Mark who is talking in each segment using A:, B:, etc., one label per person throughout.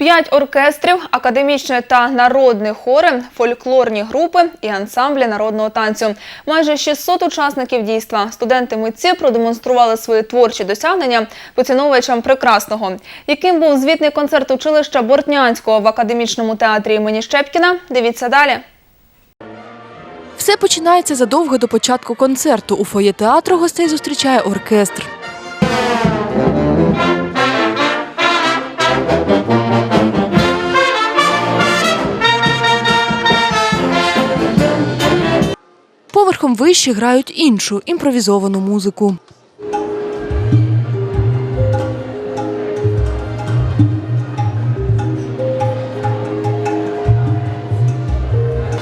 A: П'ять оркестрів, академічні та народні хори, фольклорні групи і ансамблі народного танцю. Майже 600 учасників дійства. Студенти митці продемонстрували свої творчі досягнення поціновувачам прекрасного. Яким був звітний концерт училища Бортнянського в академічному театрі імені Щепкіна? Дивіться далі.
B: Все починається задовго до початку концерту. У фоє театру гостей зустрічає оркестр. Поверхом вище грають іншу імпровізовану музику.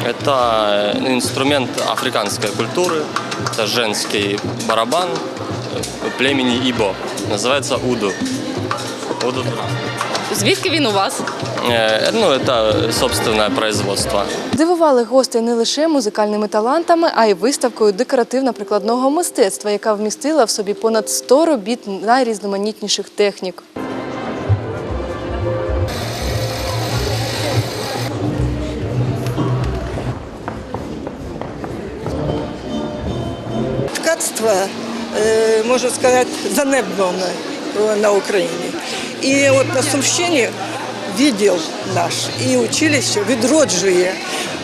C: Это э, инструмент африканской культуры. Это женский барабан э, племени Ибо. Называется уду. Уду.
D: Звідки він у вас?
C: Э, Ну, это собственное производство.
B: Дивували гостей не лише музикальними талантами, а й виставкою декоративно-прикладного мистецтва, яка вмістила в собі понад 100 робіт найрізноманітніших технік.
E: ткацтво, е, можна сказати, занедбане е, на Україні. І от на Сумщині відділ наш і училище відроджує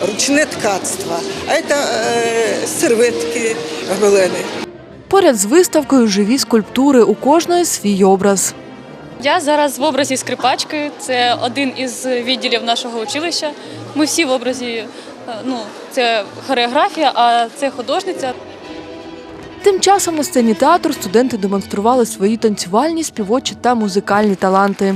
E: ручне ткацтво. А це е, серветки, гобелени.
B: Поряд з виставкою живі скульптури у кожної свій образ.
D: Я зараз в образі скрипачки. Це один із відділів нашого училища. Ми всі в образі, е, ну, це хореографія, а це художниця.
B: Тим часом на сцені театру студенти демонстрували свої танцювальні, співочі та музикальні таланти.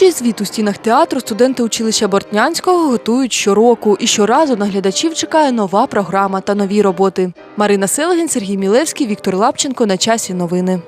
B: Творчий звіт у стінах театру студенти училища Бортнянського готують щороку, і щоразу на глядачів чекає нова програма та нові роботи. Марина Селегін, Сергій Мілевський, Віктор Лапченко. На часі новини.